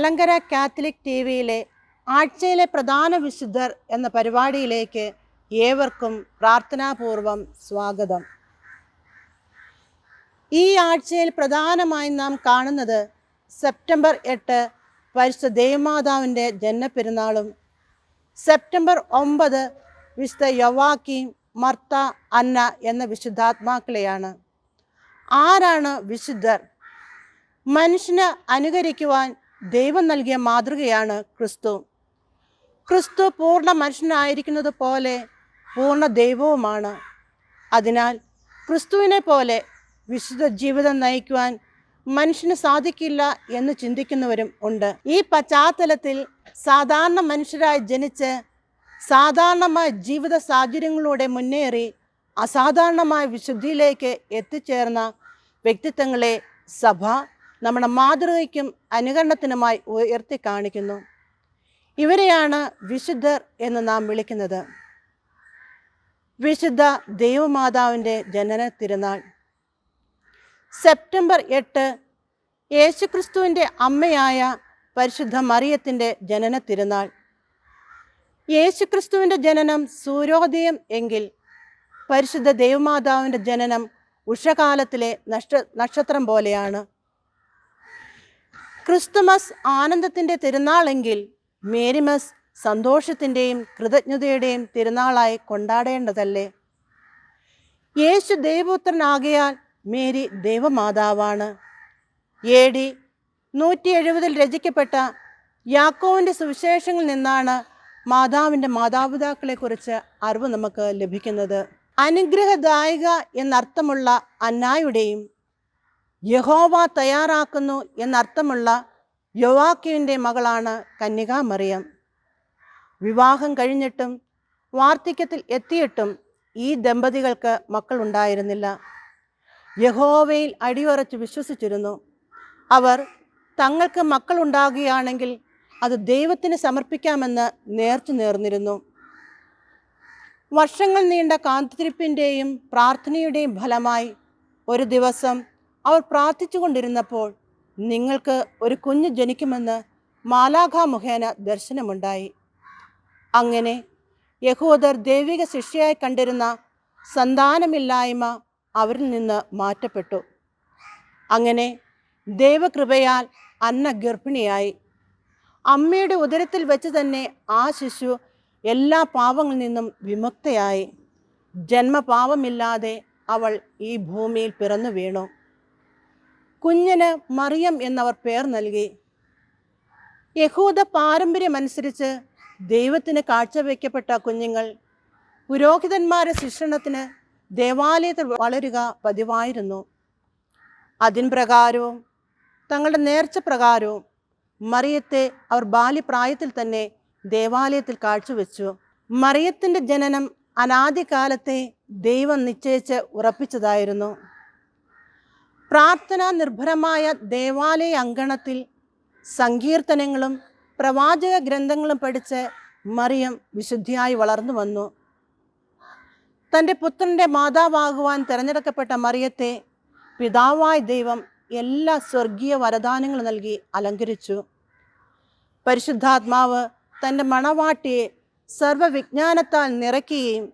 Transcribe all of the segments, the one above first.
Malankara Catholic T വിയിലെ ആഴ്ചയിലെ പ്രധാന വിശുദ്ധർ എന്ന പരിപാടിയിലേക്ക് ഏവർക്കും പ്രാർത്ഥനാപൂർവം സ്വാഗതം. ഈ ആഴ്ചയിൽ പ്രധാനമായും നാം കാണുന്നത് സെപ്റ്റംബർ എട്ട് പരിശുദ്ധ ദേവമാതാവിന്റെ ജന്മപ്പെരുന്നാളും സെപ്റ്റംബർ ഒമ്പത് വിശുദ്ധ യവാക്കീം മർത്ത അന്ന എന്ന വിശുദ്ധാത്മാക്കളെയാണ്. ആരാണ് വിശുദ്ധർ? മനുഷ്യന് അനുകരിക്കുവാൻ ദൈവം നൽകിയ മാതൃകയാണ് ക്രിസ്തു. ക്രിസ്തു പൂർണ മനുഷ്യനായിരിക്കുന്നത് പോലെ പൂർണ ദൈവവുമാണ്. അതിനാൽ ക്രിസ്തുവിനെ പോലെ വിശുദ്ധ ജീവിതം നയിക്കുവാൻ മനുഷ്യന് സാധിക്കില്ല എന്ന് ചിന്തിക്കുന്നവരും ഉണ്ട്. ഈ പശ്ചാത്തലത്തിൽ സാധാരണ മനുഷ്യരായി ജനിച്ച് സാധാരണമായ ജീവിത സാഹചര്യങ്ങളിലൂടെ മുന്നേറി അസാധാരണമായ വിശുദ്ധിയിലേക്ക് എത്തിച്ചേർന്ന വ്യക്തിത്വങ്ങളെ സഭ നമ്മുടെ മാതൃകയ്ക്കും അനുകരണത്തിനുമായി ഉയർത്തി കാണിക്കുന്നു. ഇവരെയാണ് വിശുദ്ധർ എന്ന് നാം വിളിക്കുന്നത്. വിശുദ്ധ ദൈവമാതാവിന്റെ ജനന തിരുനാൾ. സെപ്റ്റംബർ എട്ട് യേശുക്രിസ്തുവിന്റെ അമ്മയായ പരിശുദ്ധ മറിയത്തിന്റെ ജനന തിരുനാൾ. യേശുക്രിസ്തുവിന്റെ ജനനം സൂര്യോദയം എങ്കിൽ പരിശുദ്ധ ദൈവമാതാവിന്റെ ജനനം ഉഷകാലത്തിലെ നക്ഷ നക്ഷത്രം പോലെയാണ്. ക്രിസ്തുമസ് ആനന്ദത്തിന്റെ തിരുനാളെങ്കിൽ മേരിമസ് സന്തോഷത്തിന്റെയും കൃതജ്ഞതയുടെയും തിരുനാളായി കൊണ്ടാടേണ്ടതല്ലേ? യേശു ദൈവപുത്രനാകിയാൽ മേരി ദൈവമാതാവാണ്. എ ഡി നൂറ്റി എഴുപതിൽ രചിക്കപ്പെട്ട യാക്കോവിന്റെ സുവിശേഷങ്ങളിൽ നിന്നാണ് മാതാവിന്റെ മാതാപിതാക്കളെക്കുറിച്ച് അറിവ് നമുക്ക് ലഭിക്കുന്നത്. അനുഗ്രഹദായിക എന്നർത്ഥമുള്ള അന്നായുടെയും യഹോവ തയ്യാറാക്കുന്നു എന്നർത്ഥമുള്ള യുവാക്കിന്റെ മകളാണ് കന്യക മറിയം. വിവാഹം കഴിഞ്ഞിട്ടും വാർദ്ധക്യത്തിൽ എത്തിയിട്ടും ഈ ദമ്പതികൾക്ക് മക്കളുണ്ടായിരുന്നില്ല. യഹോവയിൽ അടിയുറച്ച് വിശ്വസിച്ചിരുന്നു. അവർ തങ്ങൾക്ക് മക്കളുണ്ടാകുകയാണെങ്കിൽ അത് ദൈവത്തിന് സമർപ്പിക്കാമെന്ന് നേർച്ചു നേർന്നിരുന്നു. വർഷങ്ങൾ നീണ്ട കാത്തിരിപ്പിന്റെയും പ്രാർത്ഥനയുടെയും ഫലമായി ഒരു ദിവസം അവർ പ്രാർത്ഥിച്ചുകൊണ്ടിരുന്നപ്പോൾ നിങ്ങൾക്ക് ഒരു കുഞ്ഞ് ജനിക്കുമെന്ന് മാലാഖ മുഖേന ദർശനമുണ്ടായി. അങ്ങനെ യഹൂദർ ദൈവിക ശിഷ്യയായി കണ്ടിരുന്ന സന്താനമില്ലായ്മ അവരിൽ നിന്ന് മാറ്റപ്പെട്ടു. അങ്ങനെ ദൈവകൃപയാൽ അന്ന ഗർഭിണിയായി അമ്മയുടെ ഉദരത്തിൽ വെച്ച് തന്നെ ആ ശിശു എല്ലാ പാവങ്ങളിൽ നിന്നും വിമുക്തയായി. ജന്മപാവമില്ലാതെ അവൾ ഈ ഭൂമിയിൽ പിറന്നു വീണു. കുഞ്ഞിന് മറിയം എന്നവർ പേർ നൽകി. യഹൂദ പാരമ്പര്യമനുസരിച്ച് ദൈവത്തിന് കാഴ്ചവെക്കപ്പെട്ട കുഞ്ഞുങ്ങൾ പുരോഹിതന്മാരുടെ ശിക്ഷണത്തിന് ദേവാലയത്തിൽ വളരുക പതിവായിരുന്നു. അതിൻ പ്രകാരവും തങ്ങളുടെ നേർച്ച പ്രകാരവും മറിയത്തെ അവർ ബാല്യപ്രായത്തിൽ തന്നെ ദേവാലയത്തിൽ കാഴ്ചവെച്ചു. മറിയത്തിന്റെ ജനനം അനാദികാലത്തെ ദൈവം നിശ്ചയിച്ച് ഉറപ്പിച്ചതായിരുന്നു. പ്രാർത്ഥനാ നിർഭരമായ ദേവാലയ അങ്കണത്തിൽ സങ്കീർത്തനങ്ങളും പ്രവാചക ഗ്രന്ഥങ്ങളും പഠിച്ച് മറിയം വിശുദ്ധിയായി വളർന്നു വന്നു. തന്റെ പുത്രന്റെ മാതാവാകുവാൻ തിരഞ്ഞെടുക്കപ്പെട്ട മറിയത്തെ പിതാവായ ദൈവം എല്ലാ സ്വർഗീയ വരദാനങ്ങളും നൽകി അലങ്കരിച്ചു. പരിശുദ്ധാത്മാവ് തന്റെ മണവാട്ടിയെ സർവവിജ്ഞാനത്താൽ നിറയ്ക്കുകയും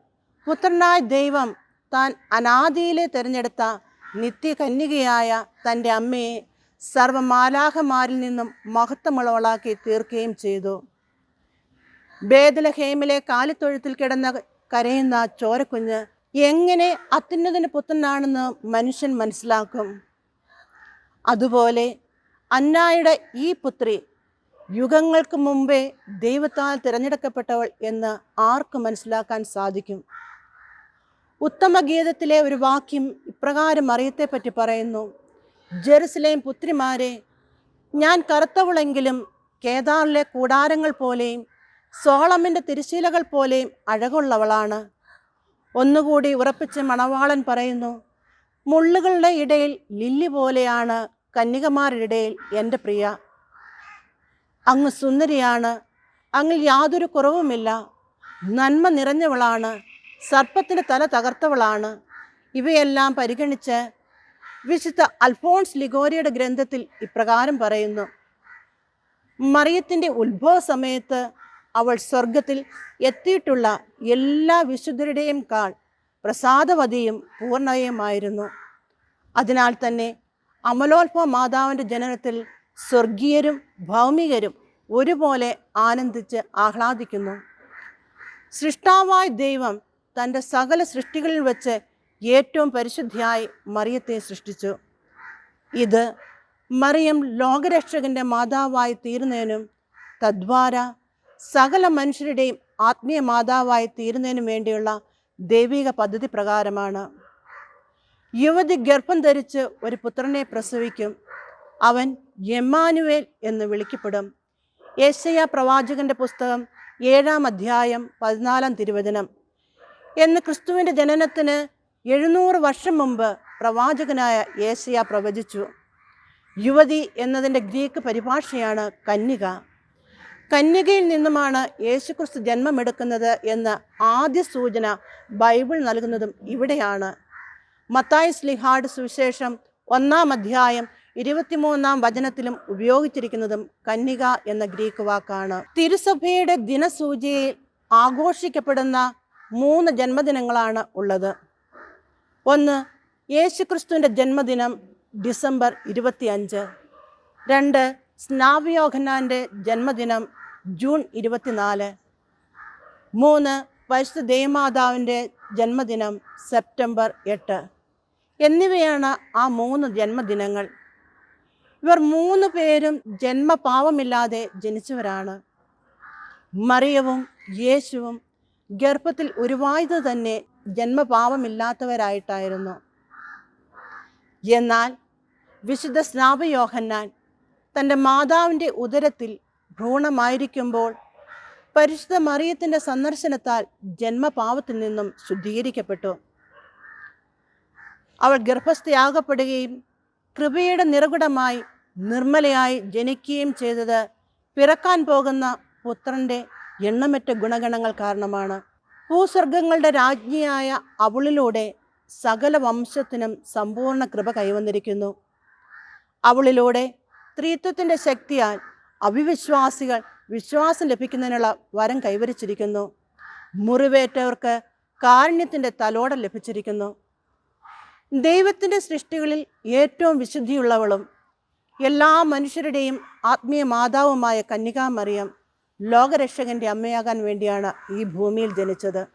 പുത്രനായ ദൈവം താൻ അനാദിയിലെ തിരഞ്ഞെടുത്ത നിത്യകന്യകയായ തന്റെ അമ്മയെ സർവമാലാഹമാരിൽ നിന്നും മഹത്വമുള്ളവളാക്കി തീർക്കുകയും ചെയ്തു. ബേദലഹേമിലെ കാലിത്തൊഴുത്തിൽ കിടന്ന കരയുന്ന ചോരക്കുഞ്ഞ് എങ്ങനെ അത്യുന്നതിന് പുത്രനാണെന്ന് മനുഷ്യൻ മനസ്സിലാക്കും. അതുപോലെ അന്നായുടെ ഈ പുത്രി യുഗങ്ങൾക്ക് മുമ്പേ ദൈവത്താൽ തിരഞ്ഞെടുക്കപ്പെട്ടവൾ എന്ന് ആർക്ക് മനസ്സിലാക്കാൻ സാധിക്കും? ഉത്തമ ഗീതത്തിലെ ഒരു വാക്യം ഇപ്രകാരം അറിയത്തെപ്പറ്റി പറയുന്നു. ജെറുസലേം പുത്രിമാരെ ഞാൻ കറുത്തവളെങ്കിലും കേദാറിലെ കൂടാരങ്ങൾ പോലെയും സോളമിന്റെ തിരിശീലകൾ പോലെയും അഴകുള്ളവളാണ്. ഒന്നുകൂടി ഉറപ്പിച്ച് മണവാളൻ പറയുന്നു മുള്ളുകളുടെ ഇടയിൽ ലില്ലി പോലെയാണ് കന്യകമാരുടെ ഇടയിൽ എന്റെ പ്രിയ. അങ്ങ് സുന്ദരിയാണ് അങ്ങിൽ യാതൊരു കുറവുമില്ല. നന്മ നിറഞ്ഞവളാണ് സർപ്പത്തിന്റെ തല തകർത്തവളാണ്. ഇവയെല്ലാം പരിഗണിച്ച് വിശുദ്ധ അൽഫോൺസ് ലിഗോരിയുടെ ഗ്രന്ഥത്തിൽ ഇപ്രകാരം പറയുന്നു. മറിയത്തിന്റെ ഉത്ഭവ സമയത്ത് അവൾ സ്വർഗത്തിൽ എത്തിയിട്ടുള്ള എല്ലാ വിശുദ്ധരുടെയും കാൾ പ്രസാദവതിയും പൂർണയുമായിരുന്നു അതിനാൽ തന്നെ അമലോത്ഭവ മാതാവിന്റെ ജനനത്തിൽ സ്വർഗീയരും ഭൗമികരും ഒരുപോലെ ആനന്ദിച്ച് ആഹ്ലാദിക്കുന്നു. സൃഷ്ടാവായ ദൈവം തന്റെ സകല സൃഷ്ടികളിൽ വെച്ച് ഏറ്റവും പരിശുദ്ധിയായി മറിയത്തെ സൃഷ്ടിച്ചു. ഇത് മറിയം ലോകരക്ഷകന്റെ മാതാവായി തീരുന്നതിനും തദ്വാര സകല മനുഷ്യരുടെയും ആത്മീയ മാതാവായി തീരുന്നതിനും വേണ്ടിയുള്ള ദൈവിക പദ്ധതി പ്രകാരമാണ്. യുവതി ഗർഭം ധരിച്ച് ഒരു പുത്രനെ പ്രസവിക്കും. അവൻ യമാനുവേൽ എന്ന് വിളിക്കപ്പെടും. യേശയ പ്രവാചകന്റെ പുസ്തകം ഏഴാം അധ്യായം പതിനാലാം തിരുവചനം. എന്ന് ക്രിസ്തുവിന്റെ ജനനത്തിന് എഴുന്നൂറ് വർഷം മുമ്പ് പ്രവാചകനായ ഏശയ പ്രവചിച്ചു. യുവതി എന്നതിന്റെ ഗ്രീക്ക് പരിഭാഷയാണ് കന്യക. കന്യകയിൽ നിന്നുമാണ് യേശുക്രിസ്തു ജന്മമെടുക്കുന്നത് എന്ന ആദ്യ സൂചന ബൈബിൾ നൽകുന്നതും ഇവിടെയാണ്. മത്തായി സ്ലിഹാഡ് സുവിശേഷം ഒന്നാം അധ്യായം ഇരുപത്തിമൂന്നാം വചനത്തിലും ഉപയോഗിച്ചിരിക്കുന്നതും കന്യക എന്ന ഗ്രീക്ക് വാക്കാണ്. തിരുസഭയുടെ ദിനസൂചിയിൽ ആഘോഷിക്കപ്പെടുന്ന മൂന്ന് ജന്മദിനങ്ങളാണ് ഉള്ളത്. ഒന്ന് യേശുക്രിസ്തുവിന്റെ ജന്മദിനം ഡിസംബർ ഇരുപത്തിയഞ്ച്. രണ്ട് സ്നാവ്യോഹനാന്റെ ജന്മദിനം ജൂൺ ഇരുപത്തിനാല്. മൂന്ന് പരിശുദ്ധ ദേവമാതാവിന്റെ ജന്മദിനം സെപ്റ്റംബർ എട്ട്. എന്നിവയാണ് ആ മൂന്ന് ജന്മദിനങ്ങൾ. ഇവർ മൂന്ന് പേരും ജന്മപാവമില്ലാതെ ജനിച്ചവരാണ്. മറിയവും യേശുവും ഗർഭത്തിൽ ഉരുവായത് തന്നെ ജന്മപാപമില്ലാത്തവരായിട്ടായിരുന്നു. എന്നാൽ വിശുദ്ധ സ്നാപയോഹന്നാൻ തന്റെ മാതാവിന്റെ ഉദരത്തിൽ ഭ്രൂണമായിരിക്കുമ്പോൾ പരിശുദ്ധ മറിയത്തിന്റെ സന്ദർശനത്താൽ ജന്മപാപത്തിൽ നിന്നും ശുദ്ധീകരിക്കപ്പെട്ടു. അവൾ ഗർഭസ്ഥയാകപ്പെടുകയും കൃപയുടെ നിറകുടമായി നിർമ്മലയായി ജനിക്കുകയും ചെയ്തത് പിറക്കാൻ പോകുന്ന പുത്രന്റെ എണ്ണമറ്റ ഗുണഗണങ്ങൾ കാരണമാണ്. ഭൂസ്വർഗങ്ങളുടെ രാജ്ഞിയായ അവളിലൂടെ സകല വംശത്തിനും സമ്പൂർണ കൃപ കൈവന്നിരിക്കുന്നു. അവളിലൂടെ സ്ത്രീത്വത്തിന്റെ ശക്തിയാൽ അവിവിശ്വാസികൾ വിശ്വാസം ലഭിക്കുന്നതിനുള്ള വരം കൈവരിച്ചിരിക്കുന്നു. മുറിവേറ്റവർക്ക് കാരുണ്യത്തിന്റെ തലോട ലഭിച്ചിരിക്കുന്നു. ദൈവത്തിന്റെ സൃഷ്ടികളിൽ ഏറ്റവും വിശുദ്ധിയുള്ളവളും എല്ലാ മനുഷ്യരുടെയും ആത്മീയ മാതാവുമായ കന്യകാമറിയം ലോകരക്ഷകന്റെ അമ്മയാകാൻ വേണ്ടിയാണ് ഈ ഭൂമിയിൽ ജനിച്ചത്.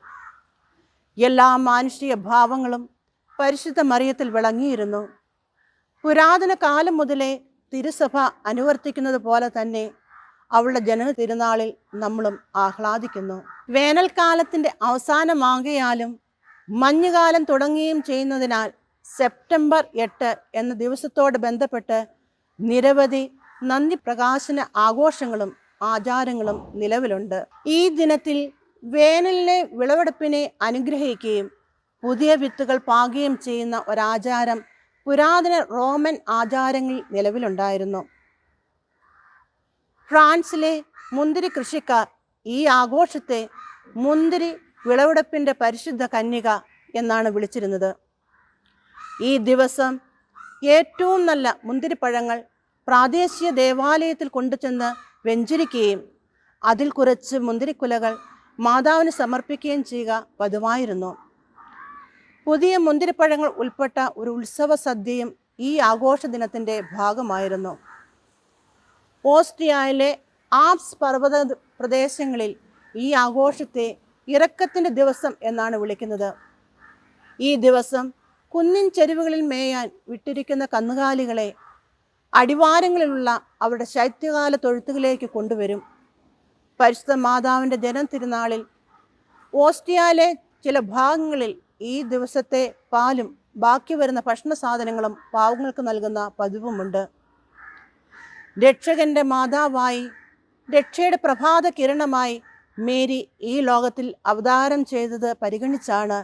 എല്ലാ മാനുഷിക ഭാവങ്ങളും പരിശുദ്ധ മറിയത്തിൽ വിളങ്ങിയിരുന്നു. പുരാതന കാലം മുതലേ തിരുസഭ അനുവർത്തിക്കുന്നത് പോലെ തന്നെ അവളുടെ ജനന തിരുനാളിൽ നമ്മളും ആഹ്ലാദിക്കുന്നു. വേനൽക്കാലത്തിന്റെ അവസാനമാകയാലും മഞ്ഞുകാലം തുടങ്ങുകയും ചെയ്യുന്നതിനാൽ സെപ്റ്റംബർ എട്ട് എന്ന ദിവസത്തോട് ബന്ധപ്പെട്ട് നിരവധി നന്ദി പ്രകാശന ആഘോഷങ്ങളും ആചാരങ്ങളും നിലവിലുണ്ട്. ഈ ദിനത്തിൽ വേനലിലെ വിളവെടുപ്പിനെ അനുഗ്രഹിക്കുകയും പുതിയ വിത്തുകൾ പാകുകയും ചെയ്യുന്ന ഒരാചാരം പുരാതന റോമൻ ആചാരങ്ങളിൽ നിലവിലുണ്ടായിരുന്നു. ഫ്രാൻസിലെ മുന്തിരി കൃഷിക്കാർ ഈ ആഘോഷത്തെ മുന്തിരി വിളവെടുപ്പിന്റെ പരിശുദ്ധ കന്യക എന്നാണ് വിളിച്ചിരുന്നത്. ഈ ദിവസം ഏറ്റവും നല്ല മുന്തിരിപ്പഴങ്ങൾ പ്രാദേശിക ദേവാലയത്തിൽ കൊണ്ടുചെന്ന് വെഞ്ചരിക്കുകയും അതിൽ കുറച്ച് മുന്തിരിക്കുലകൾ മാതാവിന് സമർപ്പിക്കുകയും ചെയ്യുക പതിവായിരുന്നു പുതിയ മുന്തിരിപ്പഴങ്ങൾ ഉൾപ്പെട്ട ഒരു ഉത്സവ സദ്യയും ഈ ആഘോഷ ദിനത്തിന്റെ ഭാഗമായിരുന്നു. ഓസ്ട്രിയയിലെ ആപ്സ് പർവത പ്രദേശങ്ങളിൽ ഈ ആഘോഷത്തെ ഇറക്കത്തിന്റെ ദിവസം എന്നാണ് വിളിക്കുന്നത്. ഈ ദിവസം കുന്നിൻ ചെരുവുകളിൽ മേയാൻ വിട്ടിരിക്കുന്ന കന്നുകാലികളെ അടിവാരങ്ങളിലുള്ള അവരുടെ ശൈത്യകാല തൊഴുത്തുകളിലേക്ക് കൊണ്ടുവരും. പരിശുദ്ധ മാതാവിന്റെ ജനം തിരുനാളിൽ ഓസ്ട്രിയയിലെ ചില ഭാഗങ്ങളിൽ ഈ ദിവസത്തെ പാലും ബാക്കി വരുന്ന ഭക്ഷണ സാധനങ്ങളും പാവങ്ങൾക്ക് നൽകുന്ന പതിവുമുണ്ട്. രക്ഷകന്റെ മാതാവായി രക്ഷയുടെ പ്രഭാത കിരണമായി മേരി ഈ ലോകത്തിൽ അവതാരം ചെയ്തത് പരിഗണിച്ചാണ്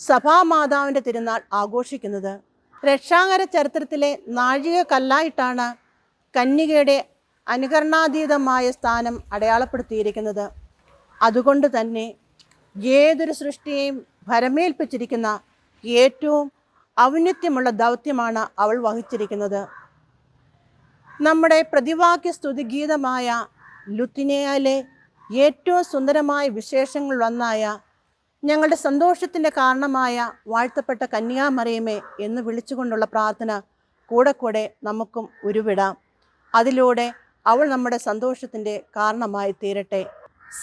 സഭാമാതാവിന്റെ തിരുനാൾ ആഘോഷിക്കുന്നത്. രക്ഷാകര ചരിത്രത്തിലെ നാഴിക കല്ലായിട്ടാണ് കന്യകയുടെ അനുകരണാതീതമായ സ്ഥാനം അടയാളപ്പെടുത്തിയിരിക്കുന്നത്. അതുകൊണ്ട് തന്നെ ഏതൊരു സൃഷ്ടിയെയും ഭരമേൽപ്പിച്ചിരിക്കുന്ന ഏറ്റവും ഔന്നത്യമുള്ള ദൗത്യമാണ് അവൾ വഹിച്ചിരിക്കുന്നത്. നമ്മുടെ പ്രതിവാക്യ സ്തുതിഗീതമായ ലുത്തിനയിലെ ഏറ്റവും സുന്ദരമായ വിശേഷങ്ങൾ ഒന്നായ ഞങ്ങളുടെ സന്തോഷത്തിന്റെ കാരണമായ വാഴ്ത്തപ്പെട്ട കന്യാമറിയമേ എന്ന് വിളിച്ചുകൊണ്ടുള്ള പ്രാർത്ഥന കൂടെ കൂടെ നമുക്കും ഉരുവിടാം. അതിലൂടെ അവൾ നമ്മുടെ സന്തോഷത്തിന്റെ കാരണമായി തീരട്ടെ.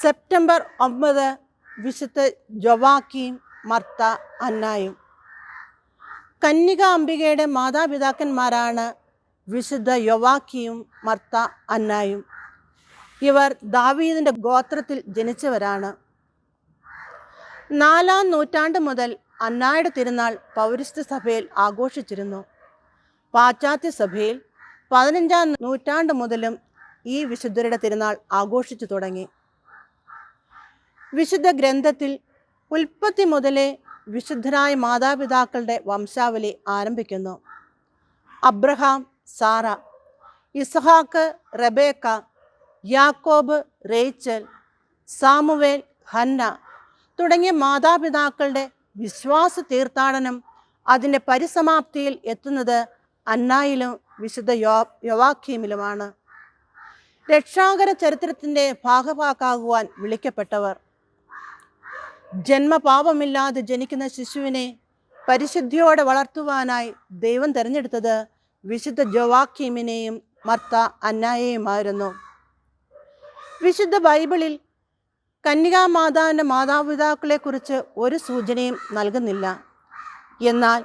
സെപ്റ്റംബർ ഒമ്പത് വിശുദ്ധ ജൊവാക്കിയും മർത്ത അന്നായും. കന്യക അംബികയുടെ മാതാപിതാക്കന്മാരാണ് വിശുദ്ധ യൊവാക്കിയും മർത്ത അന്നായും. ഇവർ ദാവീദിന്റെ ഗോത്രത്തിൽ ജനിച്ചവരാണ്. നാലാം നൂറ്റാണ്ട് മുതൽ അന്നായുടെ തിരുനാൾ പൗരസ്ത്യ സഭയിൽ ആഘോഷിച്ചിരുന്നു. പാശ്ചാത്യ സഭയിൽ പതിനഞ്ചാം നൂറ്റാണ്ട് മുതലും ഈ വിശുദ്ധരുടെ തിരുനാൾ ആഘോഷിച്ചു തുടങ്ങി. വിശുദ്ധ ഗ്രന്ഥത്തിൽ ഉൽപ്പത്തി മുതലേ വിശുദ്ധരായ മാതാപിതാക്കളുടെ വംശാവലി ആരംഭിക്കുന്നു. അബ്രഹാം സാറ ഇസഹാക്ക് റബേക്ക യാക്കോബ് റേച്ചൽ സാമുവേൽ ഹന്ന തുടങ്ങിയ മാതാപിതാക്കളുടെ വിശ്വാസ തീർത്ഥാടനം അതിന്റെ പരിസമാപ്തിയിൽ എത്തുന്നത് അന്നായിലും വിശുദ്ധ യോ യൊവാഖീമിലുമാണ് രക്ഷാകര ചരിത്രത്തിന്റെ ഭാഗഭാക്കാകുവാൻ വിളിക്കപ്പെട്ടവർ. ജന്മപാപമില്ലാതെ ജനിക്കുന്ന ശിശുവിനെ പരിശുദ്ധിയോടെ വളർത്തുവാനായി ദൈവം തിരഞ്ഞെടുത്തത് വിശുദ്ധ ജോവാക്കീമിനെയും മർത്ത അന്നായെയുമായിരുന്നു. വിശുദ്ധ ബൈബിളിൽ കന്യകാമാതാവിന്റെ മാതാപിതാക്കളെക്കുറിച്ച് ഒരു സൂചനയും നൽകുന്നില്ല. എന്നാൽ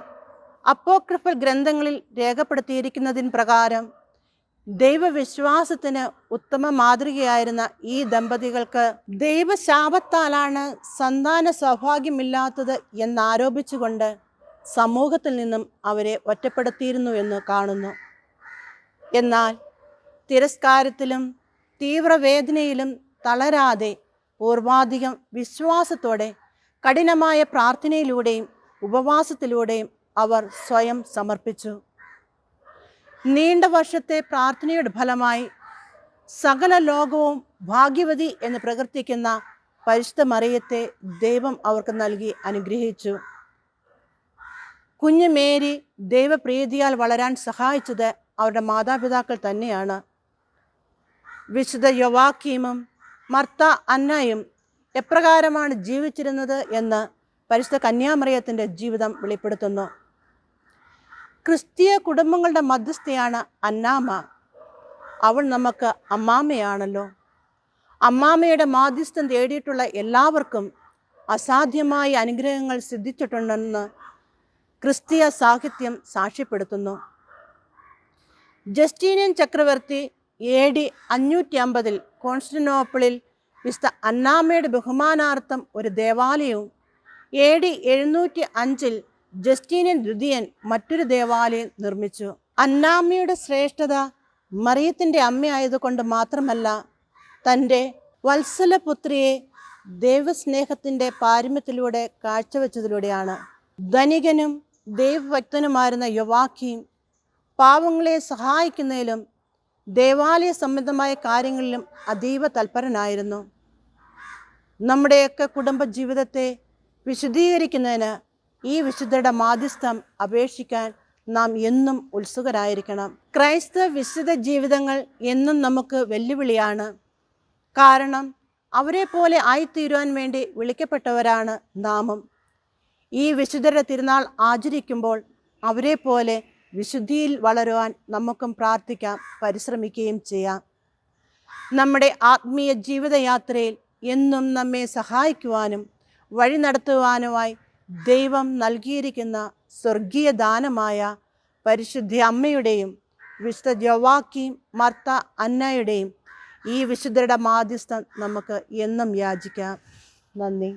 അപ്പോക്രിഫൽ ഗ്രന്ഥങ്ങളിൽ രേഖപ്പെടുത്തിയിരിക്കുന്നതിന് പ്രകാരം ദൈവവിശ്വാസത്തിന് ഉത്തമ മാതൃകയായിരുന്ന ഈ ദമ്പതികൾക്ക് ദൈവശാപത്താലാണ് സന്താന സൗഭാഗ്യമില്ലാത്തത് എന്നാരോപിച്ചുകൊണ്ട് സമൂഹത്തിൽ നിന്നും അവരെ ഒറ്റപ്പെടുത്തിയിരുന്നു എന്ന് കാണുന്നു. എന്നാൽ തിരസ്കാരത്തിലും തീവ്രവേദനയിലും തളരാതെ പൂർവാധികം വിശ്വാസത്തോടെ കഠിനമായ പ്രാർത്ഥനയിലൂടെയും ഉപവാസത്തിലൂടെയും അവർ സ്വയം സമർപ്പിച്ചു. നീണ്ട വർഷത്തെ പ്രാർത്ഥനയുടെ ഫലമായി സകല ലോകവും ഭാഗ്യവതി എന്ന് പ്രകീർത്തിക്കുന്ന പരിശുദ്ധ മറിയത്തെ ദൈവം അവർക്ക് നൽകി അനുഗ്രഹിച്ചു. കുഞ്ഞു മേരി ദൈവപ്രീതിയാൽ വളരാൻ സഹായിച്ചത് അവരുടെ മാതാപിതാക്കൾ തന്നെയാണ്. വിശുദ്ധ യൊവാക്കീമും മർത്ത അന്നയും എപ്രകാരമാണ് ജീവിച്ചിരുന്നത് എന്ന് പരിശുദ്ധ കന്യാമറിയത്തിന്റെ ജീവിതം വെളിപ്പെടുത്തുന്നു. ക്രിസ്തീയ കുടുംബങ്ങളുടെ മധ്യസ്ഥയാണ് അന്നാമ്മ അവൾ നമുക്ക് അമ്മാമ്മയാണല്ലോ അമ്മാമയുടെ മാധ്യസ്ഥം തേടിയിട്ടുള്ള എല്ലാവർക്കും അസാധ്യമായ അനുഗ്രഹങ്ങൾ സിദ്ധിച്ചിട്ടുണ്ടെന്ന് ക്രിസ്തീയ സാഹിത്യം സാക്ഷ്യപ്പെടുത്തുന്നു. ജസ്റ്റീനിയൻ ചക്രവർത്തി എ ഡി അഞ്ഞൂറ്റി അമ്പതിൽ കോൺസ്റ്റന്റോപ്പിളിൽ വിശുദ്ധ അന്നാമ്മയുടെ ബഹുമാനാർത്ഥം ഒരു ദേവാലയവും എ ഡി എഴുന്നൂറ്റി അഞ്ചിൽ ജസ്റ്റീനിയൻ ദ്വിതീയൻ മറ്റൊരു ദേവാലയം നിർമ്മിച്ചു. അന്നാമ്മയുടെ ശ്രേഷ്ഠത മറിയത്തിന്റെ അമ്മയായതുകൊണ്ട് മാത്രമല്ല തന്റെ വത്സലപുത്രിയെ ദൈവസ്നേഹത്തിന്റെ പാരമ്യത്തിലൂടെ കാഴ്ചവെച്ചതിലൂടെയാണ്. ധനികനും ദൈവഭക്തനുമായിരുന്ന യുവാക്കിയും പാവങ്ങളെ സഹായിക്കുന്നതിലും ദേവാലയ സംബന്ധമായ കാര്യങ്ങളിലും അതീവ തൽപരനായിരുന്നു. നമ്മുടെയൊക്കെ കുടുംബ ജീവിതത്തെ വിശദീകരിക്കുന്നതിന് ഈ വിശുദ്ധരുടെ മാധ്യസ്ഥം അപേക്ഷിക്കാൻ നാം എന്നും ഉത്സുകരായിരിക്കണം. ക്രൈസ്തവ വിശുദ്ധ ജീവിതങ്ങൾ എന്നും നമുക്ക് വെല്ലുവിളിയാണ്. കാരണം അവരെ പോലെ ആയിത്തീരുവാൻ വേണ്ടി വിളിക്കപ്പെട്ടവരാണ് നാമും. ഈ വിശുദ്ധരുടെ തിരുനാൾ ആചരിക്കുമ്പോൾ അവരെ പോലെ വിശുദ്ധിയിൽ വളരുവാൻ നമുക്കും പ്രാർത്ഥിക്കാം പരിശ്രമിക്കുകയും ചെയ്യാം. നമ്മുടെ ആത്മീയ ജീവിതയാത്രയിൽ എന്നും നമ്മെ സഹായിക്കുവാനും വഴി നടത്തുവാനുമായി ദൈവം നൽകിയിരിക്കുന്ന സ്വർഗീയ ദാനമായ പരിശുദ്ധ അമ്മയുടെയും വിശുദ്ധ ജവാക്കിയും മർത്ത അന്നയുടെയും ഈ വിശുദ്ധരുടെ മാധ്യസ്ഥം നമുക്ക് എന്നും യാചിക്കാം. നന്ദി.